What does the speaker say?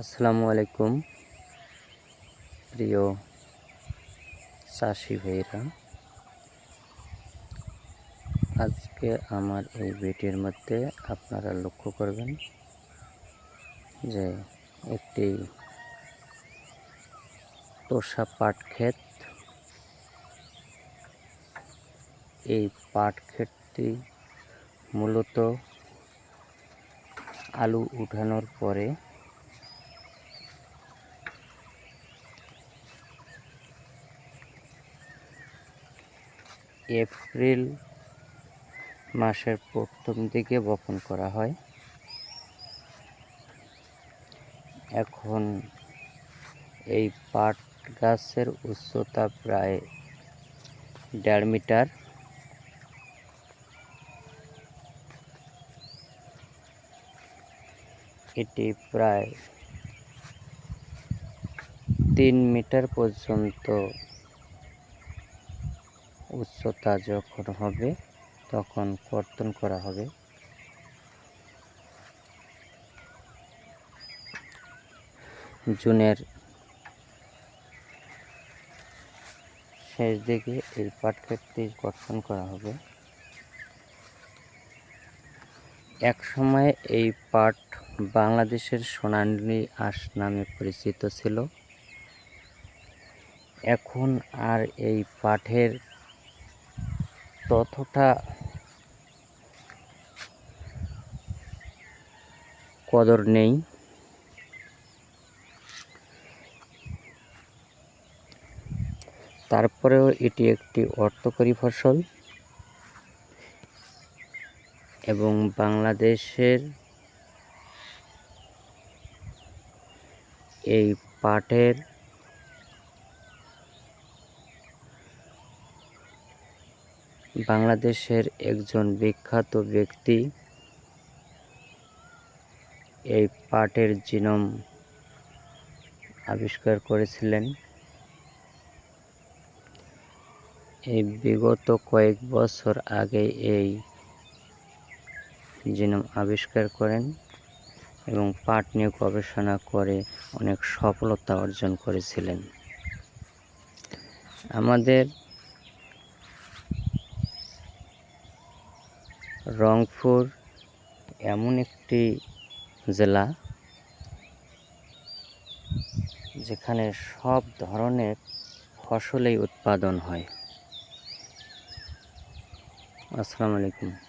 আসসালামু আলাইকুম, প্রিয় চাষি ভাইরা আজকে আমার এই ভিডিওর মধ্যে আপনারা লক্ষ্য করবেন যে একটি তোষা পাট ক্ষেত, এই পাট ক্ষেতটি মূলত আলু উঠানোর পরে এপ্রিল মাসের প্রথম দিকে বপন করা হয়। এখন এই পাট গাছের উচ্চতা প্রায় দেড় মিটার। এটি প্রায় তিন মিটার পর্যন্ত উচ্চতা যখন হবে, তখন কর্তন করা হবে। জুনের শেষ দিকে এই পাট ক্ষেতটি কর্তন করা হবে। এক সময় এই পাট বাংলাদেশের সোনালী আঁশ নামে পরিচিত ছিল। এখন আর এই পাঠের ততটা কদর নেই। তারপরেও এটি একটি অর্থকরী ফসল এবং বাংলাদেশের এই পাটের বাংলাদেশের একজন বিখ্যাত ব্যক্তি এই পাটের জিনম আবিষ্কার করেছিলেন। এই বিগত কয়েক বছর আগে এই জিনম আবিষ্কার করেন এবং পাট নিয়ে গবেষণা করে অনেক সফলতা অর্জন করেছিলেন। আমাদের রংপুর এমন একটি জেলা যেখানে সব ধরনের ফসলেই উৎপাদন হয়। আসসালামু আলাইকুম।